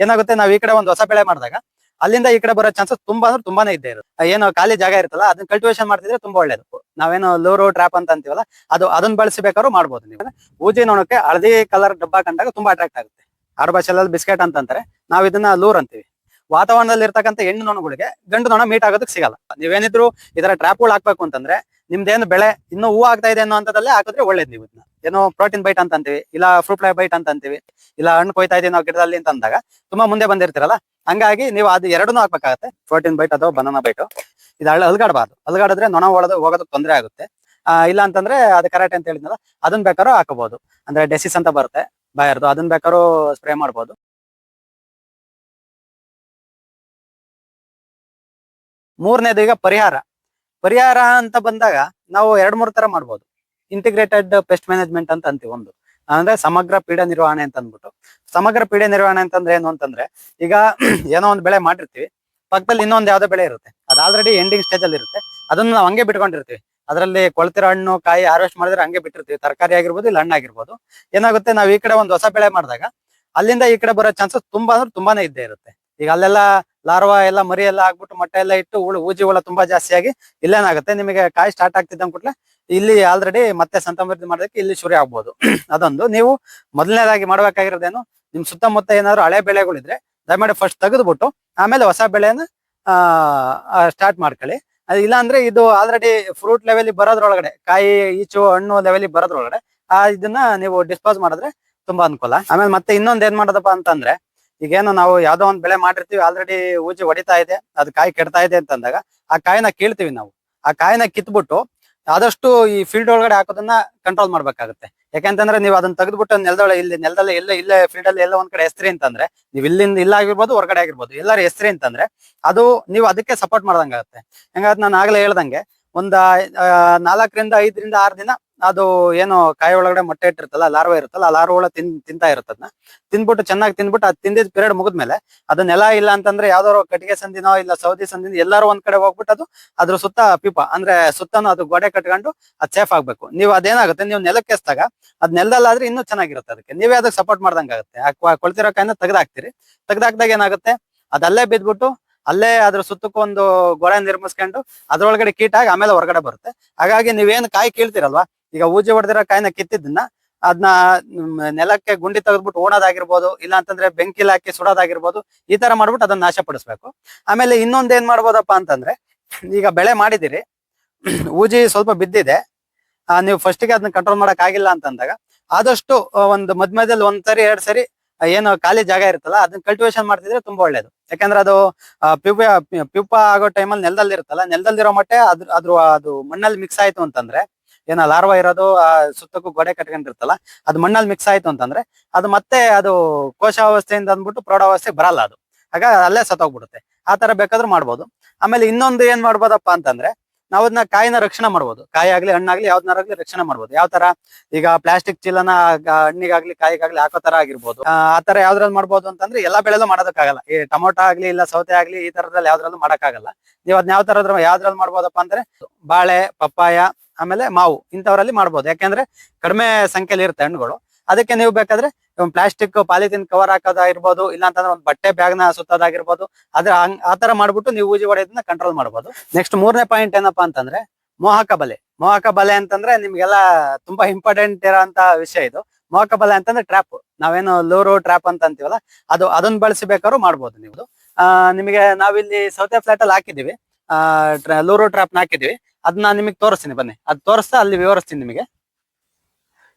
ಏನಾಗುತ್ತೆ, ನಾವ್ ಈ ಕಡೆ ಒಂದು ಹೊಸ ಬೆಳೆ ಮಾಡಿದಾಗ, ಅಲ್ಲಿಂದ ಈ ಕಡೆ ಬರೋ ಚಾನ್ಸಸ್ ತುಂಬಾ ಅಂದ್ರೆ ತುಂಬಾನೇ ಇದ್ದೇ ಇರುತ್ತೆ. ಏನೋ ಖಾಲಿ ಜಾಗ ಇರುತ್ತಲ್ಲ, ಅದನ್ನ ಕಲ್ಟಿವೇಶನ್ ಮಾಡ್ತಿದ್ರೆ ತುಂಬಾ ಒಳ್ಳೇದು. ನಾವೇನು ಲೋರು ಟ್ರಾಪ್ ಅಂತ ಅಂತೀವಲ್ಲ, ಅದು, ಅದನ್ನ ಬಳಸಿ ಬೇಕಾದ್ರೂ ಮಾಡ್ಬೋದು ನೀವು. ಊಜಿ ನೋಡಕ್ಕೆ ಹಳದಿ ಕಲರ್ ಡಬ್ಬ ಕಂಡಾಗ ತುಂಬಾ ಅಟ್ರಾಕ್ಟ್ ಆಗುತ್ತೆ. ಆರು ಭಾಷೆಲ್ಲ ಬಿಸ್ಕೆಟ್ ಅಂತ ಅಂತಾರೆ ನಾವ್ ಇದನ್ನ ಲೂರ್ ಅಂತೀವಿ. ವಾತಾವರಣದಲ್ಲಿ ಇರ್ತಕ್ಕಂಥ ಹೆಣ್ಣು ನೊಣಗಳಿಗೆ ಗಂಡು ನೊಣ ಮೀಟ್ ಆಗೋದಕ್ಕೆ ಸಿಗಲ್ಲ. ನೀವೇನಿದ್ರು ಇದರ ಟ್ರಾಪ್ಗಳು ಹಾಕ್ಬೇಕು ಅಂತಂದ್ರೆ, ನಿಮ್ದೇನು ಬೆಳೆ ಇನ್ನೂ ಹೂ ಆಗ್ತಾ ಇದೆ ಅನ್ನೋ ಅಂತದಲ್ಲೇ ಹಾಕಿದ್ರೆ ಒಳ್ಳೇದು ನೀವು ಇದನ್ನ. ಏನೋ ಪ್ರೋಟೀನ್ ಬೈಟ್ ಅಂತ ಅಂತೀವಿ, ಇಲ್ಲ ಫ್ರೂಟ್ ಫ್ಲೈ ಬೈಟ್ ಅಂತ ಅಂತೀವಿ, ಇಲ್ಲ ಹಣ್ಣು ಕೊಯ್ತಾ ಇದೀವಿ ನಾವು ಗಿಡದಲ್ಲಿ ಅಂತ ಅಂದಾಗ ತುಂಬಾ ಮುಂದೆ ಬಂದಿರ್ತೀರಲ್ಲ, ಹಂಗಾಗಿ ನೀವು ಅದು ಎರಡನ್ನೂ ಹಾಕ್ಬೇಕಾಗತ್ತೆ ಪ್ರೋಟೀನ್ ಬೈಟ್ ಅಥವಾ ಬನಾನಾ ಬೈಟ್ ಇದು ಅಲ್ಗಾಡಬಾರ್ದು ಅಲ್ಗಾಡಿದ್ರೆ ನೊಣ ಒಳದ ಹೋಗೋದಕ್ಕೆ ತೊಂದರೆ ಆಗುತ್ತೆ. ಇಲ್ಲ ಅಂತಂದ್ರೆ ಅದು ಕರೆಕ್ಟ್ ಅಂತ ಹೇಳಿದ್ನಲ್ಲ ಅದನ್ನ ಬೇಕಾದ್ರೂ ಹಾಕಬಹುದು. ಅಂದ್ರೆ ಡೆಸಿಸ್ ಅಂತ ಬರುತ್ತೆ ಬಾಯರ್ದು ಅದನ್ನ ಬೇಕಾದ್ರೂ ಸ್ಪ್ರೇ ಮಾಡ್ಬೋದು. ಮೂರನೇದು ಈಗ ಪರಿಹಾರ. ಪರಿಹಾರ ಅಂತ ಬಂದಾಗ ನಾವು ಎರಡ್ ಮೂರ್ ತರ ಮಾಡ್ಬೋದು. ಇಂಟಿಗ್ರೇಟೆಡ್ ಪೆಸ್ಟ್ ಮ್ಯಾನೇಜ್ಮೆಂಟ್ ಅಂತ ಅಂತೀವಿ ಒಂದು. ಅಂದ್ರೆ ಸಮಗ್ರ ಪೀಡೆ ನಿರ್ವಹಣೆ ಅಂತ ಅಂದ್ಬಿಟ್ಟು. ಸಮಗ್ರ ಪೀಡೆ ನಿರ್ವಹಣೆ ಅಂತಂದ್ರೆ ಏನು ಅಂತಂದ್ರೆ, ಈಗ ಏನೋ ಒಂದು ಬೆಳೆ ಮಾಡಿರ್ತೀವಿ, ಪಕ್ಕದಲ್ಲಿ ಇನ್ನೊಂದು ಯಾವ್ದೋ ಬೆಳೆ ಇರುತ್ತೆ. ಅದು ಆಲ್ರೆಡಿ ಎಂಡಿಂಗ್ ಸ್ಟೇಜ್ ಅಲ್ಲಿ ಇರುತ್ತೆ. ಅದನ್ನ ನಾವು ಹಂಗೆ ಬಿಟ್ಕೊಂಡಿರ್ತೀವಿ. ಅದರಲ್ಲಿ ಕೊಳತಿರೋ ಹಣ್ಣು, ಕಾಯಿ ಹಾರ್ವೆಸ್ಟ್ ಮಾಡಿದ್ರೆ ಹಂಗೆ ಬಿಟ್ಟಿರ್ತೀವಿ. ತರಕಾರಿ ಆಗಿರ್ಬೋದು, ಇಲ್ಲ ಹಣ್ಣಾಗಿರ್ಬೋದು ಏನಾಗುತ್ತೆ, ನಾವು ಈ ಕಡೆ ಒಂದು ಹೊಸ ಬೆಳೆ ಮಾಡಿದಾಗ, ಅಲ್ಲಿಂದ ಈ ಕಡೆ ಬರೋ ಚಾನ್ಸಸ್ ತುಂಬಾ ಅಂದ್ರೆ ತುಂಬಾನೇ ಇದ್ದೇ ಇರುತ್ತೆ. ಈಗ ಅಲ್ಲೆಲ್ಲ ಲಾರ್ವಾ ಎಲ್ಲ ಮರಿ ಎಲ್ಲ ಹಾಕ್ಬಿಟ್ಟು ಮೊಟ್ಟೆ ಎಲ್ಲ ಇಟ್ಟು ಹುಳು ಊಜಿ ಹುಳ ತುಂಬಾ ಜಾಸ್ತಿ ಆಗಿ ಇಲ್ಲೇನಾಗುತ್ತೆ? ನಿಮಗೆ ಕಾಯಿ ಸ್ಟಾರ್ಟ್ ಆಗ್ತಿದ್ದ ಇಲ್ಲಿ ಆಲ್ರೆಡಿ ಮತ್ತೆ ಸಂತಮೃದ್ಧಿ ಮಾಡೋದಕ್ಕೆ ಇಲ್ಲಿ ಶುರು ಆಗ್ಬೋದು. ಅದೊಂದು. ನೀವು ಮೊದಲನೇದಾಗಿ ಮಾಡ್ಬೇಕಾಗಿರೋದೇನು, ನಿಮ್ ಸುತ್ತಮುತ್ತ ಏನಾದ್ರು ಹಳೆ ಬೆಳೆಗಳಿದ್ರೆ ದಯಮಾಡಿ ಫಸ್ಟ್ ತೆಗೆದ್ಬಿಟ್ಟು ಆಮೇಲೆ ಹೊಸ ಆ ಸ್ಟಾರ್ಟ್ ಮಾಡ್ಕೊಳ್ಳಿ. ಅದು ಇಲ್ಲ ಅಂದ್ರೆ ಇದು ಆಲ್ರೆಡಿ ಫ್ರೂಟ್ ಲೆವೆಲ್ ಬರೋದ್ರೊಳಗಡೆ, ಕಾಯಿ, ಈಚು, ಹಣ್ಣು ಲೆವೆಲ್ ಬರೋದ್ರೊಳಗಡೆ, ಆ, ಇದನ್ನ ನೀವು ಡಿಸ್ಪೋಸ್ ಮಾಡಿದ್ರೆ ತುಂಬಾ ಅನುಕೂಲ. ಆಮೇಲೆ ಮತ್ತೆ ಇನ್ನೊಂದ್ ಏನ್ ಮಾಡೋದಪ್ಪ ಅಂತಂದ್ರೆ ಈಗೇನು ನಾವು ಯಾವ್ದೋ ಒಂದ್ ಬೆಳೆ ಮಾಡಿರ್ತೀವಿ ಆಲ್ರೆಡಿ ಊಜಿ ಹೊಡಿತಾ ಇದೆ, ಅದು ಕಾಯಿ ಕೆಡ್ತಾ ಇದೆ ಅಂತ ಅಂದಾಗ ಆ ಕಾಯಿನ ಕೀಳ್ತೀವಿ ನಾವು. ಆ ಕಾಯಿನ ಕಿತ್ಬಿಟ್ಟು ಆದಷ್ಟು ಈ ಫೀಲ್ಡ್ ಒಳಗಡೆ ಹಾಕೋದನ್ನ ಕಂಟ್ರೋಲ್ ಮಾಡ್ಬೇಕಾಗುತ್ತೆ. ಯಾಕೆಂತಂದ್ರೆ ನೀವು ಅದನ್ನ ತೆಗೆದ್ಬಿಟ್ಟು ನೆಲದೊಳ ಇಲ್ಲಿ, ನೆಲದಲ್ಲಿ ಎಲ್ಲ ಇಲ್ಲೇ ಫೀಲ್ಡ್ ಅಲ್ಲಿ ಎಲ್ಲ ಒಂದ್ ಕಡೆ ಹೆಸರಿ ಅಂತಂದ್ರೆ, ನೀವು ಇಲ್ಲಿಂದ ಇಲ್ಲ ಆಗಿರ್ಬೋದು, ಹೊರಗಡೆ ಆಗಿರ್ಬೋದು, ಎಲ್ಲಾರು ಹೆಸರಿ ಅಂತಂದ್ರೆ ಅದು ನೀವು ಅದಕ್ಕೆ ಸಪೋರ್ಟ್ ಮಾಡ್ದಂಗಾಗುತ್ತೆ. ಹೆಂಗಾದ್ರೆ ನಾನು ಆಗ್ಲೇ ಹೇಳ್ದಂಗೆ, ಒಂದ್ ನಾಲ್ಕರಿಂದ ಐದರಿಂದ ಆರು ದಿನ ಅದು ಏನು ಕಾಯಿ ಒಳಗಡೆ ಮೊಟ್ಟೆ ಇಟ್ಟಿರ್ತಲ್ಲ, ಲಾರ್ವ ಇರುತ್ತಲ್ಲ, ಆ ಲಾರ್ವ ತಿನ್, ತಿಂತಾ ಇರುತ್ತದ್ನ. ತಿನ್ಬಿಟ್ಟು ಚೆನ್ನಾಗಿ ತಿಂದ್ಬಿಟ್ಟು ಅದು ತಿಂದಿದ್ ಪೀರಿಯಡ್ ಮುಗಿದ್ಮೇಲೆ ಅದು ನೆಲ ಇಲ್ಲ ಅಂತಂದ್ರೆ ಯಾವ್ದಾದ್ರು ಕಟ್ಟಿಗೆ ಸಂದಿನೋ ಇಲ್ಲ ಸೌದಿ ಸಂದಿನ ಎಲ್ಲಾರು ಒಂದ್ ಕಡೆ ಹೋಗ್ಬಿಟ್ಟು ಅದು ಅದ್ರ ಸುತ್ತ ಪೀಪ, ಅಂದ್ರೆ ಸುತ್ತನೂ ಅದು ಗೋಡೆ ಕಟ್ಕೊಂಡು ಅದ್ ಸೇಫ್ ಆಗ್ಬೇಕು. ನೀವು ಅದೇನಾಗುತ್ತೆ, ನೀವು ನೆಲಕ್ಕೆ ಎಸ್ದಾಗ ಅದ್ ನೆಲದಲ್ಲಾದ್ರೆ ಇನ್ನೂ ಚೆನ್ನಾಗಿರುತ್ತೆ ಅದಕ್ಕೆ. ನೀವೇ ಅದಕ್ಕೆ ಸಪೋರ್ಟ್ ಮಾಡ್ದಂಗಾಗುತ್ತೆ ಕೊಳ್ತಿರೋ ಕಾಯಿನ ತೆಗ್ದಾಕ್ತಿರಿ. ತೆಗ್ದಾಕ್ದಾಗ ಏನಾಗುತ್ತೆ ಅದಲ್ಲೇ ಬಿದ್ಬಿಟ್ಟು ಅಲ್ಲೇ ಅದ್ರ ಸುತ್ತಕ್ಕೂ ಒಂದು ಗೋಡೆ ನಿರ್ಮಿಸ್ಕೊಂಡು ಅದ್ರೊಳಗಡೆ ಕೀಟ ಆಗಿ ಆಮೇಲೆ ಹೊರಗಡೆ ಬರುತ್ತೆ. ಹಾಗಾಗಿ ನೀವೇನು ಕಾಯಿ ಕೀಳ್ತಿರಲ್ವಾ ಈಗ ಊಜಿ ಹೊಡೆದಿರೋ ಕಾಯಿನ ಕಿತ್ತಿದ್ದನ್ನ ಅದನ್ನ ನೆಲಕ್ಕೆ ಗುಂಡಿ ತೆಗೆದ್ಬಿಟ್ಟು ಓಡೋದಾಗಿರ್ಬೋದು ಇಲ್ಲ ಅಂತಂದ್ರೆ ಬೆಂಕಿಲ್ ಹಾಕಿ ಸುಡೋದಾಗಿರ್ಬೋದು, ಈ ತರ ಮಾಡ್ಬಿಟ್ಟು ಅದನ್ನ ನಾಶ ಪಡಿಸ್ಬೇಕು ಆಮೇಲೆ ಇನ್ನೊಂದ್ ಏನ್ ಮಾಡ್ಬೋದಪ್ಪ ಅಂತಂದ್ರೆ, ಈಗ ಬೆಳೆ ಮಾಡಿದಿರಿ ಊಜಿ ಸ್ವಲ್ಪ ಬಿದ್ದಿದೆ ನೀವು ಫಸ್ಟಿಗೆ ಅದನ್ನ ಕಂಟ್ರೋಲ್ ಮಾಡಕ್ ಆಗಿಲ್ಲ ಅಂತಂದಾಗ, ಆದಷ್ಟು ಒಂದು ಮದ್ ಮಧ್ಯದಲ್ಲಿ ಒಂದ್ ಸರಿ, ಎರಡ್ ಸರಿ ಏನು ಖಾಲಿ ಜಾಗ ಇರುತ್ತಲ್ಲ, ಅದನ್ನ ಕಲ್ಟಿವೇಶನ್ ಮಾಡ್ತಿದ್ರೆ ತುಂಬಾ ಒಳ್ಳೇದು. ಯಾಕಂದ್ರೆ ಅದು ಪ್ಯೂಪ ಪ್ಯೂಪ ಆಗೋ ಟೈಮಲ್ಲಿ ನೆಲದಲ್ಲಿ ಇರುತ್ತಲ್ಲ ನೆಲದಲ್ಲಿರೋ ಮಟ್ಟೆ ಅದ್ರ ಅದ್ರ, ಅದು ಮಣ್ಣಲ್ಲಿ ಮಿಕ್ಸ್ ಆಯ್ತು ಅಂತಂದ್ರೆ ಏನ ಲಾರ್ವ ಇರೋದು, ಆ ಸುತ್ತಕ್ಕೂ ಗೋಡೆ ಕಟ್ಕೊಂಡಿರ್ತಲ್ಲ, ಅದು ಮಣ್ಣಲ್ಲಿ ಮಿಕ್ಸ್ ಆಯ್ತು ಅಂತಂದ್ರೆ, ಅದು ಮತ್ತೆ ಅದು ಕೋಶಾವಸ್ಥೆಯಿಂದ ಅಂದ್ಬಿಟ್ಟು ಪ್ರೌಢಾವಸ್ಥೆಗೆ ಬರಲ್ಲ ಅದು. ಆಗ ಅಲ್ಲೇ ಸತ್ತೋಗ್ಬಿಡುತ್ತೆ. ಆ ತರ ಬೇಕಾದ್ರೂ ಮಾಡ್ಬೋದು. ಆಮೇಲೆ ಇನ್ನೊಂದು ಏನ್ ಮಾಡ್ಬೋದಪ್ಪ ಅಂತಂದ್ರೆ, ನಾವು ಅದನ್ನ ಕಾಯಿನ ರಕ್ಷಣೆ ಮಾಡ್ಬೋದು. ಕಾಯಿ ಆಗ್ಲಿ, ಹಣ್ಣಾಗ್ಲಿ ಯಾವ್ದನ್ನಾಗ್ಲಿ ರಕ್ಷಣೆ ಮಾಡ್ಬೋದು. ಯಾವ ತರ ಈಗ ಪ್ಲಾಸ್ಟಿಕ್ ಚೀಲನ ಹಣ್ಣಿಗಾಗ್ಲಿ, ಕಾಯಿಗಾಗ್ಲಿ ಹಾಕೋ ತರ ಆಗಿರ್ಬೋದು. ಆ ಆ ತರ ಯಾವ್ದ್ರಲ್ಲಿ ಮಾಡ್ಬೋದು ಅಂತಂದ್ರೆ, ಎಲ್ಲಾ ಬೆಳೆಲ್ಲೂ ಮಾಡೋದಕ್ಕಾಗಲ್ಲ. ಈ ಟೊಮೊಟೊ ಆಗ್ಲಿ, ಇಲ್ಲ ಸೌತೆ ಆಗ್ಲಿ, ಈ ತರದಲ್ಲಿ ಯಾವ್ದ್ರಲ್ಲೂ ಮಾಡಕ್ಕಾಗಲ್ಲ. ನೀವು ಅದನ್ನ ಯಾವ ತರದ್ರ ಯಾವ್ದ್ರಲ್ಲಿ ಮಾಡ್ಬೋದಪ್ಪ ಅಂದ್ರೆ, ಬಾಳೆ, ಪಪ್ಪಾಯ ಆಮೇಲೆ ಮಾವು, ಇಂಥವರಲ್ಲಿ ಮಾಡ್ಬೋದು. ಯಾಕೆಂದ್ರೆ ಕಡಿಮೆ ಸಂಖ್ಯೆಯಲ್ಲಿ ಇರುತ್ತೆ ಹಣ್ಣುಗಳು. ಅದಕ್ಕೆ ನೀವು ಬೇಕಾದ್ರೆ ಪ್ಲಾಸ್ಟಿಕ್ ಪಾಲಿಥಿನ್ ಕವರ್ ಹಾಕೋದಾಗಿರ್ಬೋದು ಇಲ್ಲ ಅಂತಂದ್ರೆ ಒಂದು ಬಟ್ಟೆ ಬ್ಯಾಗ್ನ ಸುತ್ತೋದಾಗಿರ್ಬೋದು ಅದ್ರ ಆ ತರ ಮಾಡ್ಬಿಟ್ಟು ನೀವು ಊಜಿ ಹೊಡೆಯೋದನ್ನ ಕಂಟ್ರೋಲ್ ಮಾಡ್ಬೋದು. ನೆಕ್ಸ್ಟ್ ಮೂರನೇ ಪಾಯಿಂಟ್ ಏನಪ್ಪಾ ಅಂತಂದ್ರೆ ಮೋಹಕ ಬಲೆ. ಮೋಹಕ ಬಲೆ ಅಂತಂದ್ರೆ ನಿಮ್ಗೆಲ್ಲ ತುಂಬಾ ಇಂಪಾರ್ಟೆಂಟ್ ಇರೋಂತ ವಿಷಯ ಇದು. ಮೋಹಕ ಬಲೆ ಅಂತಂದ್ರೆ ಟ್ರ್ಯಾಪ್ ನಾವೇನು ಲೂರು ಟ್ರ್ಯಾಪ್ ಅಂತ ಅಂತೀವಲ್ಲ, ಅದು, ಅದನ್ನ ಬಳಸಿ ಬೇಕಾದ್ರೂ ಮಾಡ್ಬೋದು ನೀವು. ನಿಮಗೆ ನಾವಿಲ್ಲಿ ಸೌತೆ ಫ್ಲಾಟ್ ಅಲ್ಲಿ ಹಾಕಿದೀವಿ ಆ ಲೂರು ಟ್ರ್ಯಾಪ್ನ ಹಾಕಿದೀವಿ ಅದನ್ನ ನಿಮಗೆ ತೋರಿಸ್ತೀನಿ, ಬನ್ನಿ. ಅದ್ ತೋರಿಸ್ತಾ ಅಲ್ಲಿ ವಿವರಿಸ್ತೀನಿ ನಿಮಗೆ.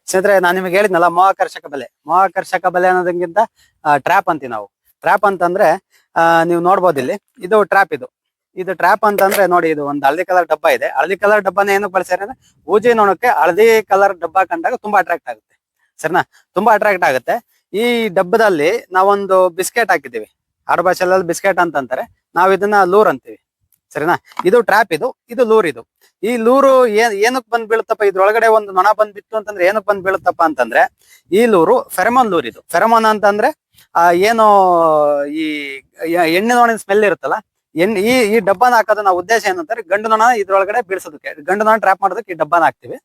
ಸ್ನೇಹಿತರೆ, ನಾನು ನಿಮಗೆ ಹೇಳಿದ್ನಲ್ಲ, ಮೋಹಾಕರ್ಷಕ ಬಲೆ. ಮೋಹಾಕರ್ಷಕ ಬಲೆ ಅನ್ನೋದಕ್ಕಿಂತ ಟ್ರ್ಯಾಪ್ ಅಂತೀವಿ ನಾವು. ಟ್ರ್ಯಾಪ್ ಅಂತಂದ್ರೆ ನೀವು ನೋಡ್ಬೋದು ಇಲ್ಲಿ ಇದು ಟ್ರ್ಯಾಪ್ ಇದು. ಇದು ಟ್ರ್ಯಾಪ್ ಅಂತಂದ್ರೆ ನೋಡಿ, ಇದು ಒಂದು ಹಳದಿ ಕಲರ್ ಡಬ್ಬ ಇದೆ. ಹಳದಿ ಕಲರ್ ಡಬ್ಬನ ಏನಕ್ಕೆ ಬಳಸ್ಯಾರ ಅಂದ್ರೆ, ಊಜಿ ನೋಡಕ್ಕೆ ಹಳದಿ ಕಲರ್ ಡಬ್ಬ ಕಂಡಾಗ ತುಂಬಾ ಅಟ್ರಾಕ್ಟ್ ಆಗುತ್ತೆ. ಸರಿನಾ? ತುಂಬಾ ಅಟ್ರಾಕ್ಟ್ ಆಗುತ್ತೆ. ಈ ಡಬ್ಬದಲ್ಲಿ ನಾವೊಂದು ಬಿಸ್ಕೆಟ್ ಹಾಕಿದ್ದೀವಿ. ಆಡು ಭಾಷೆಲ್ಲ ಬಿಸ್ಕೆಟ್ ಅಂತ ಅಂತಾರೆ ನಾವು ಇದನ್ನ ಲೂರ್ ಅಂತೀವಿ. ಸರಿನಾ? ಇದು ಟ್ರ್ಯಾಪ್ ಇದು ಇದು ಲೂರ್ ಇದು. ಈ ಲೂರು ಏನ್, ಏನಕ್ ಬಂದ್ ಬೀಳುತ್ತಪ್ಪ ಇದ್ರೊಳಗಡೆ ಒಂದು ನೊಣ ಬಂದ್ ಬಿತ್ತು ಅಂತಂದ್ರೆ ಏನಕ್ ಬಂದ್ ಬೀಳುತ್ತಪ್ಪ ಅಂತಂದ್ರೆ, ಈ ಲೂರು ಫೆರಮೋನ್ ಲೂರ್ ಇದು. ಫೆರಮೋನ್ ಅಂತಂದ್ರೆ, ಆ, ಏನು ಈ ಎಣ್ಣೆ ನೋಣಿನ ಸ್ಮೆಲ್ ಇರುತ್ತಲ್ಲ? ಎಣ್ಣೆ ಈ ಈ ಡಬ್ಬನ ಹಾಕೋದು ನಾವು ಉದ್ದೇಶ ಏನಂತಾರೆ ಗಂಡು ನೊಣ ಇದ್ರೊಳಗಡೆ ಬೀಳ್ಸೋದಕ್ಕೆ. ಗಂಡು ನೊಣ ಟ್ರಾಪ್ ಮಾಡೋದಕ್ಕೆ ಈ ಡಬ್ಬನ ಹಾಕ್ತಿವಿ.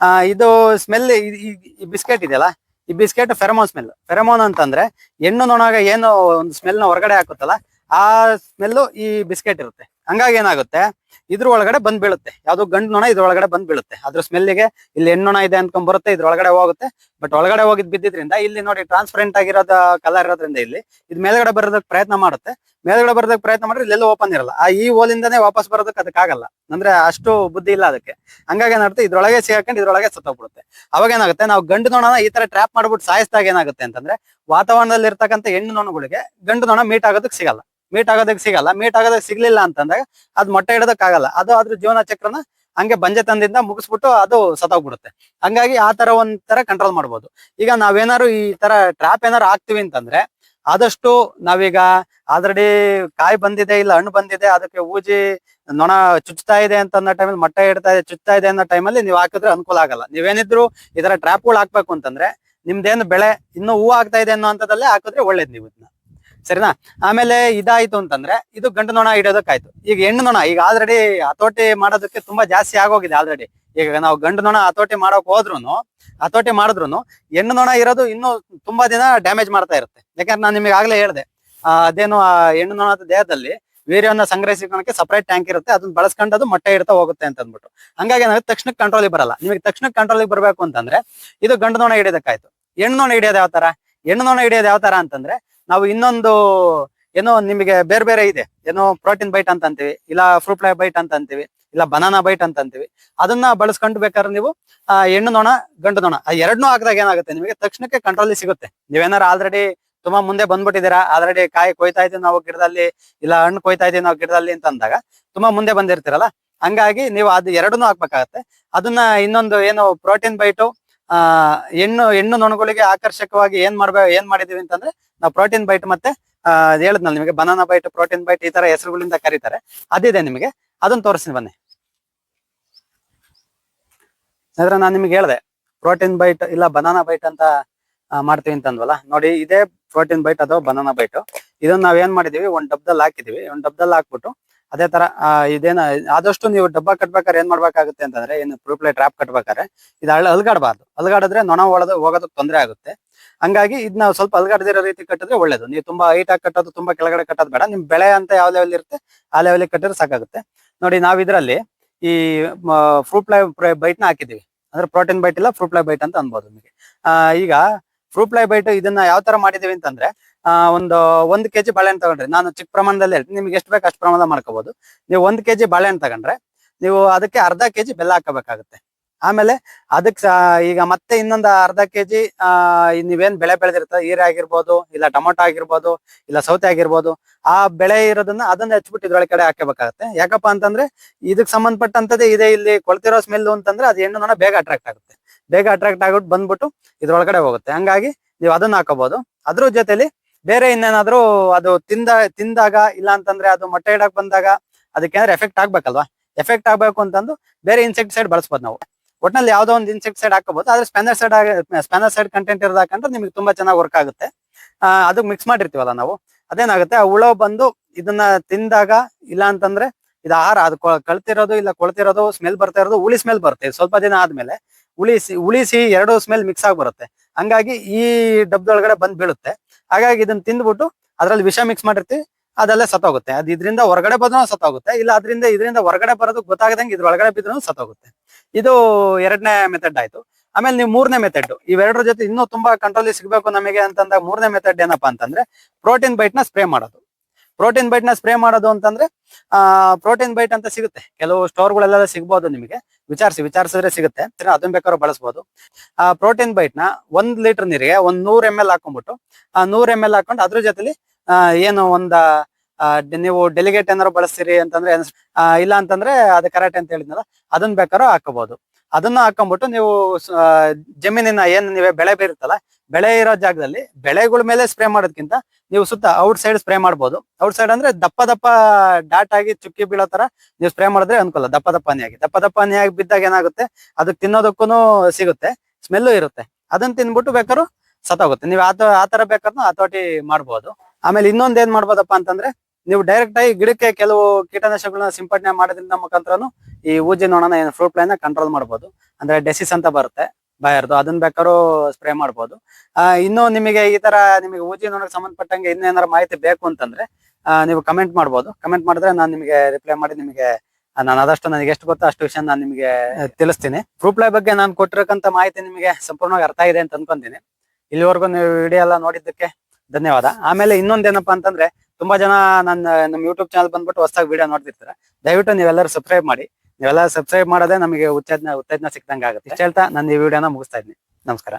ಆ, ಇದು ಸ್ಮೆಲ್ ಈ ಬಿಸ್ಕೆಟ್ ಇದೆಯಲ್ಲ? ಈ ಬಿಸ್ಕೆಟ್ ಫೆರಮೋನ್ ಸ್ಮೆಲ್ ಫೆರಮೋನ್ ಅಂತಂದ್ರೆ ಹೆಣ್ಣು ನೊಣಗ ಏನು ಒಂದು ಸ್ಮೆಲ್ನ ಹೊರಗಡೆ ಹಾಕುತ್ತಲ್ಲ? ಆ ಸ್ಮೆಲ್ಲು ಈ ಬಿಸ್ಕೆಟ್ ಇರುತ್ತೆ. ಹಂಗಾಗಿ ಏನಾಗುತ್ತೆ? ಇದ್ರ ಒಳಗಡೆ ಬಂದ್ ಬೀಳುತ್ತೆ. ಯಾವ್ದು ಗಂಡು ನೊಣ ಇದ್ರ ಒಳಗಡೆ ಬಂದ್ ಬೀಳುತ್ತೆ. ಅದ್ರ ಸ್ಮೆಲ್ಲಿಗೆ ಇಲ್ಲಿ ಹೆಣ್ಣು ಇದೆ ಅನ್ಕೊಂಡ್ ಬರುತ್ತೆ, ಇದ್ರೊಳಗಡೆ ಹೋಗುತ್ತೆ. ಬಟ್ ಒಳಗಡೆ ಹೋಗಿದ್ ಬಿದ್ದಿದ್ರಿಂದ ಇಲ್ಲಿ ನೋಡಿ ಟ್ರಾನ್ಸ್ಪರೆಂಟ್ ಆಗಿರೋದ ಕಲರ್ ಇರೋದ್ರಿಂದ ಇಲ್ಲಿ ಇದು ಮೇಲ್ಗಡೆ ಬರೋದಕ್ಕೆ ಪ್ರಯತ್ನ ಮಾಡುತ್ತೆ. ಮೇಲ್ಗಡೆ ಬರೋದಕ್ಕೆ ಪ್ರಯತ್ನ ಮಾಡಿದ್ರೆ ಇಲ್ಲೆಲ್ಲೂ ಓಪನ್ ಇರಲ್ಲ. ಆ ಈ ಹೋಲಿಂದಾನೇ ವಾಪಸ್ ಬರೋದಕ್ಕೆ ಅದಕ್ಕಾಗಲ್ಲ ಅಂದ್ರೆ ಅಷ್ಟು ಬುದ್ಧಿ ಇಲ್ಲ ಅದಕ್ಕೆ. ಹಂಗಾಗಿ ಏನಾಗುತ್ತೆ? ಇದ್ರೊಳಗೆ ಸಿಗಾಕೊಂಡು ಇದ್ರೊಳಗೆ ಸತ್ತೋಗ್ಬಿಡುತ್ತೆ. ಅವಾಗ ಏನಾಗುತ್ತೆ? ನಾವು ಗಂಡು ನೊಣನ ಈ ತರ ಟ್ರ್ಯಾಪ್ ಮಾಡ್ಬಿಟ್ಟು ಸಾಯಿಸಿದಾಗ ಏನಾಗುತ್ತೆ ಅಂತಂದ್ರೆ ವಾತಾವರಣದಲ್ಲಿ ಇರ್ತಕ್ಕಂಥ ಹೆಣ್ಣು ನೊಣಗಳಿಗೆ ಗಂಡು ನೊಣ ಮೀಟ್ ಆಗೋದಕ್ಕೆ ಸಿಗಲ್ಲ. ಮೀಟ್ ಆಗೋದಕ್ಕೆ ಸಿಗಲ್ಲ. ಮೀಟ್ ಆಗೋದಕ್ಕೆ ಸಿಗ್ಲಿಲ್ಲ ಅಂತಂದಾಗ ಅದು ಮೊಟ್ಟೆ ಇಡೋದಕ್ಕಾಗಲ್ಲ. ಅದು ಅದ್ರ ಜೀವನ ಚಕ್ರನ ಹಂಗೆ ಬಂಜೆತನದಿಂದ ಮುಗಿಸ್ಬಿಟ್ಟು ಅದು ಸತ್ತೋಗ್ಬಿಡುತ್ತೆ. ಹಂಗಾಗಿ ಆ ತರ ಒಂದ್ ತರ ಕಂಟ್ರೋಲ್ ಮಾಡ್ಬೋದು. ಈಗ ನಾವೇನಾರು ಈ ತರ ಟ್ರ್ಯಾಪ್ ಏನಾರು ಹಾಕ್ತಿವಿ ಅಂತಂದ್ರೆ ಆದಷ್ಟು ನಾವೀಗ ಆಲ್ರೆಡಿ ಕಾಯಿ ಬಂದಿದೆ ಇಲ್ಲ ಹಣ್ಣು ಬಂದಿದೆ, ಅದಕ್ಕೆ ಊಜಿ ನೊಣ ಚುಚ್ತಾ ಇದೆ ಅಂತ ಅನ್ನೋ ಟೈಮಲ್ಲಿ ಮೊಟ್ಟೆ ಇಡ್ತಾ ಇದೆ ಚುಚ್ತಾ ಇದೆ ಅನ್ನೋ ಟೈಮಲ್ಲಿ ನೀವು ಹಾಕಿದ್ರೆ ಅನುಕೂಲ ಆಗಲ್ಲ. ನೀವೇನಿದ್ರು ಈ ತರ ಟ್ರ್ಯಾಪ್ಗಳು ಹಾಕ್ಬೇಕು ಅಂತಂದ್ರೆ ನಿಮ್ದೇನು ಬೆಳೆ ಇನ್ನು ಹೂ ಆಗ್ತಾ ಇದೆ ಅನ್ನೋ ಹಂತದಲ್ಲೇ ಹಾಕಿದ್ರೆ ಒಳ್ಳೇದು ನೀವು ಇದನ್ನ. ಸರಿನಾ? ಆಮೇಲೆ ಇದಾಯ್ತು ಅಂತಂದ್ರೆ ಇದು ಗಂಡು ನೊಣ ಇಡೋದಕ್ಕಾಯ್ತು. ಈಗ ಹೆಣ್ಣು ನೊಣ, ಈಗ ಆಲ್ರೆಡಿ ಹತೋಟಿ ಮಾಡೋದಕ್ಕೆ ತುಂಬಾ ಜಾಸ್ತಿ ಆಗೋಗಿದೆ ಆಲ್ರೆಡಿ ಈಗ ನಾವು ಗಂಡು ನೊಣ ಹತೋಟಿ ಮಾಡೋಕ್ ಹೋದ್ರು ಹತೋಟಿ ಮಾಡಿದ್ರು ಹೆಣ್ಣು ನೊಣ ಇರೋದು ಇನ್ನೂ ತುಂಬಾ ದಿನ ಡ್ಯಾಮೇಜ್ ಮಾಡ್ತಾ ಇರುತ್ತೆ. ಯಾಕಂದ್ರೆ ನಾನು ನಿಮಗೆ ಆಗ್ಲೇ ಹೇಳ್ದೆ ಅದೇನು ಹೆಣ್ಣು ನೊಣದ ದೇಹದಲ್ಲಿ ವೀರ್ಯವನ್ನ ಸಂಗ್ರಹಿಸಿಕೊಳ್ಳಕ್ಕೆ ಸಪರೇಟ್ ಟ್ಯಾಂಕ್ ಇರುತ್ತೆ, ಅದನ್ನ ಬಳಸ್ಕೊಂಡು ಅದು ಮೊಟ್ಟೆ ಇಡ್ತಾ ಹೋಗುತ್ತೆ ಅಂತ ಅಂದ್ಬಿಟ್ಟು ಹಂಗಾಗಿ ನನಗೆ ತಕ್ಷಣಕ್ಕೆ ಕಂಟ್ರೋಲಿಗೆ ಬರಲ್ಲ. ನಿಮಗೆ ತಕ್ಷಣಕ್ಕೆ ಕಂಟ್ರೋಲಿಗೆ ಬರಬೇಕು ಅಂತಂದ್ರೆ ಇದು ಗಂಡು ನೊಣ ಹಿಡಿಯೋದಕ್ಕಾಯ್ತು. ಹೆಣ್ಣು ನೊಣ ಹಿಡಿಯೋದು ಯಾವ ತರ ಹೆಣ್ಣು ನೊಣ ಹಿಡಿಯೋದು ಯಾವ ತರ ಅಂತಂದ್ರೆ ನಾವು ಇನ್ನೊಂದು ಏನೋ ನಿಮಗೆ ಬೇರೆ ಬೇರೆ ಇದೆ. ಏನೋ ಪ್ರೋಟೀನ್ ಬೈಟ್ ಅಂತ ಅಂತೀವಿ, ಇಲ್ಲ ಫ್ರೂಟ್ ಫ್ಲೈ ಬೈಟ್ ಅಂತ ಅಂತೀವಿ, ಇಲ್ಲ ಬನಾನಾ ಬೈಟ್ ಅಂತ ಅಂತೀವಿ. ಅದನ್ನ ಬಳಸ್ಕೊಂಡು ಬೇಕಾದ್ರೆ ನೀವು ಹೆಣ್ಣು ನೋಣ, ಗಂಡು ನೋಣ, ಆ ಎರಡನ್ನೂ ಹಾಕಿದಾಗ ಏನಾಗುತ್ತೆ? ನಿಮಗೆ ತಕ್ಷಣಕ್ಕೆ ಕಂಟ್ರೋಲ್ ಸಿಗುತ್ತೆ. ನೀವೇನಾರು ಆಲ್ರೆಡಿ ತುಂಬಾ ಮುಂದೆ ಬಂದ್ಬಿಟ್ಟಿದ್ದೀರಾ ಆಲ್ರೆಡಿ ಕಾಯಿ ಕೊಯ್ತಾ ಇದೀವಿ ನಾವು ಗಿಡದಲ್ಲಿ, ಇಲ್ಲ ಹಣ್ಣು ಕೊಯ್ತಾ ಇದೀವಿ ನಾವು ಗಿಡದಲ್ಲಿ ಅಂತ ಅಂದಾಗ ತುಂಬಾ ಮುಂದೆ ಬಂದಿರ್ತೀರಲ್ಲ? ಹಂಗಾಗಿ ನೀವು ಅದು ಎರಡನ್ನೂ ಹಾಕ್ಬೇಕಾಗತ್ತೆ. ಅದನ್ನ ಇನ್ನೊಂದು ಏನು ಪ್ರೋಟೀನ್ ಬೈಟು ಆ, ಹೆಣ್ಣು ಹೆಣ್ಣು ನೊಣಗಳಿಗೆ ಆಕರ್ಷಕವಾಗಿ ಏನ್ ಮಾಡ್ಬೇಕು ಏನ್ ಮಾಡಿದೀವಿ ಅಂತಂದ್ರೆ ನಾವು ಪ್ರೋಟೀನ್ ಬೈಟ್ ಮತ್ತೆ ಅಹ್ ಹೇಳದ್ನಲ್ಲ ನಿಮಗೆ ಬನಾನಾ ಬೈಟ್ ಪ್ರೋಟೀನ್ ಬೈಟ್ ಈ ತರ ಹೆಸರುಗಳಿಂದ ಕರೀತಾರೆ. ಅದಿದೆ ನಿಮಗೆ. ಅದನ್ನ ತೋರಿಸ್ತೀನಿ ಬನ್ನಿ. ಅಂದ್ರೆ ನಾನು ನಿಮ್ಗೆ ಹೇಳ್ದೆ ಪ್ರೋಟೀನ್ ಬೈಟ್ ಇಲ್ಲ ಬನಾನಾ ಬೈಟ್ ಅಂತ ಮಾಡ್ತೀವಿ ಅಂತ ಅಂದ್ವಲ್ಲ ನೋಡಿ, ಇದೇ ಪ್ರೋಟೀನ್ ಬೈಟ್ ಅಥವಾ ಬನಾನಾ ಬೈಟ್ ಇದನ್ನ ನಾವ್ ಏನ್ ಮಾಡಿದೀವಿ, ಒಂದ್ ಡಬ್ದಲ್ಲಿ ಹಾಕಿದೀವಿ. ಒಂದ್ ಡಬ್ದಲ್ಲಿ ಹಾಕ್ಬಿಟ್ಟು ಅದೇ ತರ ಇದೇನ, ಆದಷ್ಟು ನೀವು ಡಬ್ಬ ಕಟ್ಬೇಕಾದ್ರೆ ಏನ್ ಮಾಡ್ಬೇಕಾಗುತ್ತೆ ಅಂತಂದ್ರೆ, ಏನು ಪ್ರೂಪ್ಲೇ ಟ್ರಾಪ್ ಕಟ್ಬೇಕಾದ್ರೆ, ಇದು ಅಲ್ಗಾಡಬಾರ್ದು ಅಲ್ಗಾಡಿದ್ರೆ ನೊಣ ಒಳದ ಹೋಗೋದಕ್ಕೆ ತೊಂದರೆ ಆಗುತ್ತೆ. ಹಂಗಾಗಿ ಇದನ್ನ ಸ್ವಲ್ಪ ಅಲ್ಗಾಡದಿರೋ ರೀತಿ ಕಟ್ಟಿದ್ರೆ ಒಳ್ಳೇದು. ನೀವು ತುಂಬಾ ಹೈಟ್ ಆಗಿ ಕಟ್ಟೋದು, ತುಂಬಾ ಕೆಳಗಡೆ ಕಟ್ಟೋದು ಬೇಡ. ನಿಮ್ ಬೆಳೆ ಅಂತ ಯಾವ ಲೆವೆಲ್ ಇರುತ್ತೆ, ಆ ಲೆವೆಲ್ ಕಟ್ಟಿದ್ರೆ ಸಾಕಾಗುತ್ತೆ. ನೋಡಿ, ನಾವ್ ಇದ್ರಲ್ಲಿ ಈ ಫ್ರೂಟ್ ಫ್ಲೈ ಬೈಟ್ನ ಹಾಕಿದೀವಿ ಅಂದ್ರೆ ಪ್ರೋಟೀನ್ ಬೈಟ್ ಇಲ್ಲ ಫ್ರೂಟ್ ಬೈಟ್ ಅಂತ ಅನ್ಬೋದು ನಿಮಗೆ. ಈಗ ಫ್ರೂಟ್ ಬೈಟ್ ಇದನ್ನ ಯಾವ ತರ ಮಾಡಿದೀವಿ ಅಂತಂದ್ರೆ ಆ, ಒಂದು, ಒಂದ್ ಕೆಜಿ ಬಾಳೆಹಣ್ಣು ತಗೊಂಡ್ರಿ, ನಾನು ಚಿಕ್ಕ ಪ್ರಮಾಣದಲ್ಲಿ ಹೇಳ್ತೀನಿ, ನಿಮ್ಗೆ ಎಷ್ಟು ಬೇಕು ಅಷ್ಟು ಪ್ರಮಾಣ ಮಾಡ್ಕೋಬಹುದು ನೀವು ಒಂದ್ ಕೆಜಿ ಬಾಳೆಹಣ್ಣು ತಗೊಂಡ್ರೆ, ನೀವು ಅದಕ್ಕೆ ಅರ್ಧ ಕೆಜಿ ಬೆಲ್ಲ ಹಾಕಬೇಕಾಗುತ್ತೆ. ಆಮೇಲೆ ಅದಕ್ಕೆ ಈಗ ಮತ್ತೆ ಇನ್ನೊಂದು ಅರ್ಧ ಕೆಜಿ ಆ, ನೀವೇನ್ ಬೆಳೆ ಬೆಳೆದಿರ್ತಾರೆ ಹೀರೆ ಆಗಿರ್ಬೋದು, ಇಲ್ಲ ಟೊಮೊಟೊ ಆಗಿರ್ಬೋದು, ಇಲ್ಲ ಸೌತೆ ಆಗಿರ್ಬೋದು, ಆ ಬೆಳೆ ಇರೋದನ್ನ ಅದನ್ನ ಹಚ್ಬಿಟ್ಟು ಇದ್ರೊಳಗಡೆ ಹಾಕಬೇಕಾಗತ್ತೆ. ಯಾಕಪ್ಪ ಅಂತಂದ್ರೆ, ಇದಕ್ಕೆ ಸಂಬಂಧಪಟ್ಟಂತದೇ ಇದೆ ಇಲ್ಲಿ, ಕೊಳ್ತಿರೋ ಸ್ಮೆಲ್ ಅಂತಂದ್ರೆ ಅದು ಹೆಣ್ಣು ನೋಡ ಬೇಗ ಅಟ್ರಾಕ್ಟ್ ಆಗುತ್ತೆ. ಬೇಗ ಅಟ್ರಾಕ್ಟ್ ಆಗ್ಬಿಟ್ಟು ಬಂದ್ಬಿಟ್ಟು ಇದ್ರೊಳಗಡೆ ಹೋಗುತ್ತೆ. ಹಂಗಾಗಿ ನೀವು ಅದನ್ನ ಹಾಕೋಬಹುದು ಅದ್ರ ಜೊತೆಲಿ ಬೇರೆ ಇನ್ನೇನಾದ್ರೂ ಅದು ತಿಂದ, ತಿಂದಾಗ ಇಲ್ಲ ಅಂತಂದ್ರೆ ಅದು ಮೊಟ್ಟೆ ಇಡಕ್ ಬಂದಾಗ ಅದಕ್ಕೇನಾದ್ರು ಎಫೆಕ್ಟ್ ಆಗ್ಬೇಕಲ್ವಾ? ಎಫೆಕ್ಟ್ ಆಗ್ಬೇಕು ಅಂತಂದು ಬೇರೆ ಇನ್ಸೆಕ್ಟ್ ಸೈಡ್ ಬಳಸ್ಬೋದು ನಾವು. ಒಟ್ನಲ್ಲಿ ಯಾವ್ದೋ ಒಂದು ಇನ್ಸೆಕ್ಟಿಸೈಡ್ ಹಾಕೋಬಹುದು ಆದ್ರೆ spinosad spinosad content ಇರದಾಕಂದ್ರೆ ನಿಮ್ಗೆ ತುಂಬಾ ಚೆನ್ನಾಗಿ ವರ್ಕ್ ಆಗುತ್ತೆ. ಅದಕ್ಕೆ ಮಿಕ್ಸ್ ಮಾಡಿರ್ತೀವಲ್ಲ ನಾವು. ಅದೇನಾಗುತ್ತೆ? ಆ ಹುಳ ಬಂದು ಇದನ್ನ ತಿಂದಾಗ ಇಲ್ಲ ಅಂತಂದ್ರೆ ಇದು ಆಹಾರ, ಅದು ಕಳ್ತಿರೋದು ಇಲ್ಲ ಕೊಳ್ತಿರೋದು ಸ್ಮೆಲ್ ಬರ್ತಾ ಇರೋದು ಹುಳಿ ಸ್ಮೆಲ್ ಬರುತ್ತೆ. ಸ್ವಲ್ಪ ದಿನ ಆದ್ಮೇಲೆ ಉಳಿಸಿ ಉಳಿಸಿ ಎರಡು ಸ್ಮೆಲ್ ಮಿಕ್ಸ್ ಆಗಿ ಬರುತ್ತೆ. ಹಂಗಾಗಿ ಈ ಡಬ್ಬದೊಳಗಡೆ ಬಂದ್ ಬೀಳುತ್ತೆ. ಹಾಗಾಗಿ ಇದನ್ನ ತಿಂದ್ಬಿಟ್ಟು ಅದ್ರಲ್ಲಿ ವಿಷ ಮಿಕ್ಸ್ ಮಾಡಿರ್ತೀವಿ, ಅದೆಲ್ಲ ಸತ್ತೋಗುತ್ತೆ. ಅದು ಇದರಿಂದ ಹೊರಗಡೆ ಬಂದ್ರೂ ಸತ್ತೋಗುತ್ತೆ, ಇಲ್ಲ ಅದರಿಂದ ಇದರಿಂದ ಹೊರಗಡೆ ಬರೋದು ಗೊತ್ತಾಗದಂಗೆ ಇದ್ರ ಒಳಗಡೆ ಬಿದ್ರೂ ಸತ್ತೋಗುತ್ತೆ. ಇದು ಎರಡನೇ ಮೆಥಡ್ ಆಯ್ತು. ಆಮೇಲೆ ನೀವು ಮೂರನೇ ಮೆಥಡ್ ಇವೆರಡರ ಜೊತೆ ಇನ್ನೂ ತುಂಬಾ ಕಂಟ್ರೋಲ್ ಸಿಗಬೇಕು ನಮಗೆ ಅಂತಂದಾಗ ಮೂರನೇ ಮೆಥಡ್ ಏನಪ್ಪಾ ಅಂತಂದ್ರೆ ಪ್ರೋಟೀನ್ ಬೈಟ್ನ ಸ್ಪ್ರೇ ಮಾಡೋದು. ಪ್ರೋಟೀನ್ ಬೈಟ್ನ ಸ್ಪ್ರೇ ಮಾಡೋದು ಅಂತಂದ್ರೆ, ಆ ಪ್ರೋಟೀನ್ ಬೈಟ್ ಅಂತ ಸಿಗುತ್ತೆ. ಕೆಲವು ಸ್ಟೋರ್ ಗಳೆಲ್ಲ ಸಿಗ್ಬೋದು ನಿಮಗೆ. ವಿಚಾರಿಸಿ, ವಿಚಾರಿಸಿದ್ರೆ ಸಿಗುತ್ತೆ. ಅದನ್ನ ಬೇಕಾದ್ರೂ ಬಳಸಬಹುದು ಆ ಪ್ರೋಟೀನ್ ಬೈಟ್ನ ಒಂದ್ ಲೀಟರ್ ನೀರಿಗೆ ಒಂದ್ ನೂರ್ ಎಂ ಎಲ್ ಹಾಕೊಂಡ್ಬಿಟ್ಟು, ಆ, ನೂರ್ ಎಂ ಎಲ್ ಹಾಕೊಂಡು ಅದ್ರ ಜೊತೆಲಿ ಏನು ಒಂದ ನೀವು ಡೆಲಿಗೇಟ್ ಏನಾರು ಬಳಸ್ತೀರಿ ಅಂತಂದ್ರೆ ಇಲ್ಲ ಅಂತಂದ್ರೆ ಅದು ಕರೆಕ್ಟ್ ಅಂತ ಹೇಳಿದ್ನಲ್ಲ, ಅದನ್ನ ಬೇಕಾದ್ರೂ ಹಾಕೋಬಹುದು ಅದನ್ನ ಹಾಕೊಂಡ್ಬಿಟ್ಟು ನೀವು ಜಮೀನಿನ ಏನ್ ನೀವೇ ಬೆಳೆ ಬೀರುತ್ತಲ್ಲ, ಬೆಳೆ ಇರೋ ಜಾಗದಲ್ಲಿ ಬೆಳೆಗಳ ಮೇಲೆ ಸ್ಪ್ರೇ ಮಾಡೋದಕ್ಕಿಂತ ನೀವು ಸುತ್ತ ಔಟ್ ಸೈಡ್ ಸ್ಪ್ರೇ ಮಾಡ್ಬೋದು. ಔಟ್ ಸೈಡ್ ಅಂದ್ರೆ ದಪ್ಪ ದಪ್ಪ ಡಾಟ್ ಆಗಿ ಚುಕ್ಕಿ ಬೀಳೋ ತರ ನೀವು ಸ್ಪ್ರೇ ಮಾಡಿದ್ರೆ ಅನುಕೂಲ. ದಪ್ಪ ದಪ್ಪ ಹನಿಯಾಗಿ ದಪ್ಪ ದಪ್ಪ ಹನಿಯಾಗಿ ಬಿದ್ದಾಗ ಏನಾಗುತ್ತೆ? ಅದಕ್ಕೆ ತಿನ್ನೋದಕ್ಕೂ ಸಿಗುತ್ತೆ ಸ್ಮೆಲ್ಲು ಇರುತ್ತೆ. ಅದನ್ನ ತಿನ್ಬಿಟ್ಟು ಬೇಕಾದ್ರೂ ಸತ್ತೋಗುತ್ತೆ ನೀವು ಆತ ಆ ತರ ಬೇಕಾದ್ರೂ ಹತೋಟಿ ಮಾಡ್ಬೋದು. ಆಮೇಲೆ ಇನ್ನೊಂದ್ ಏನ್ ಮಾಡ್ಬೋದಪ್ಪ ಅಂತಂದ್ರೆ ನೀವು ಡೈರೆಕ್ಟ್ ಆಗಿ ಗಿಡಕ್ಕೆ ಕೆಲವು ಕೀಟನಾಶಕಗಳನ್ನ ಸಿಂಪಡಣೆ ಮಾಡೋದ್ರಿಂದ ಮುಖಾಂತರನು ಈ ಊಜಿ ನೊಣನ ಏನು ಫ್ರೂಟ್ ಫ್ಲೈನ ಕಂಟ್ರೋಲ್ ಮಾಡ್ಬೋದು. ಅಂದ್ರೆ ಡೆಸಿಸ್ ಅಂತ ಬರುತ್ತೆ ಬಾಯರ್ದು. ಅದನ್ನ ಬೇಕಾದ್ರೂ ಸ್ಪ್ರೇ ಮಾಡ್ಬೋದು. ಇನ್ನು ನಿಮಗೆ ಈ ತರ ನಿಮಗೆ ಊಜಿ ನೋಡಕ್ಕೆ ಸಂಬಂಧಪಟ್ಟಂಗೆ ಇನ್ನೇನಾರ ಮಾಹಿತಿ ಬೇಕು ಅಂತಂದ್ರೆ ನೀವು ಕಮೆಂಟ್ ಮಾಡ್ಬೋದು. ಕಮೆಂಟ್ ಮಾಡಿದ್ರೆ ನಾನು ನಿಮಗೆ ರಿಪ್ಲೈ ಮಾಡಿ ನಿಮಗೆ ನಾನು ಆದಷ್ಟು ನನಗೆ ಎಷ್ಟು ಗೊತ್ತೋ ಅಷ್ಟು ವಿಷಯ ನಾನು ನಿಮಗೆ ತಿಳಿಸ್ತೀನಿ. ಫ್ರೂಟ್ ಫ್ಲೈ ಬಗ್ಗೆ ನಾನು ಕೊಟ್ಟಿರಕ್ಕಂತ ಮಾಹಿತಿ ನಿಮಗೆ ಸಂಪೂರ್ಣವಾಗಿ ಅರ್ಥ ಆಗಿದೆ ಅಂತ ಅನ್ಕೊಂತೀನಿ. ಇಲ್ಲಿವರೆಗೂ ನೀವು ವಿಡಿಯೋ ಎಲ್ಲ ನೋಡಿದ್ದಕ್ಕೆ ಧನ್ಯವಾದ. ಆಮೇಲೆ ಇನ್ನೊಂದೇನಪ್ಪ ಅಂತಂದ್ರೆ ತುಂಬಾ ಜನ ನನ್ನ, ನಮ್ಮ ಯೂಟ್ಯೂಬ್ ಚಾನಲ್ ಬಂದ್ಬಿಟ್ಟು ಹೊಸದಾಗಿ ವಿಡಿಯೋ ನೋಡ್ತಿರ್ತಾರೆ. ದಯವಿಟ್ಟು ನೀವೆಲ್ಲರೂ ಸಬ್ಸ್ಕ್ರೈಬ್ ಮಾಡಿ. ನೀವೆಲ್ಲ ಸಬ್ಸ್ಕ್ರೈಬ್ ಮಾಡೋದೇ ನಮಗೆ ಉತ್ತೇಜನ ಉತ್ತೇಜನ ಸಿಕ್ಕದಂಗ ಆಗುತ್ತೆ ಹೇಳ್ತಾ ನಾನು ಈ ವಿಡಿಯೋನ ಮುಗಿಸ್ತಾ ಇದ್ದೀನಿ. ನಮಸ್ಕಾರ.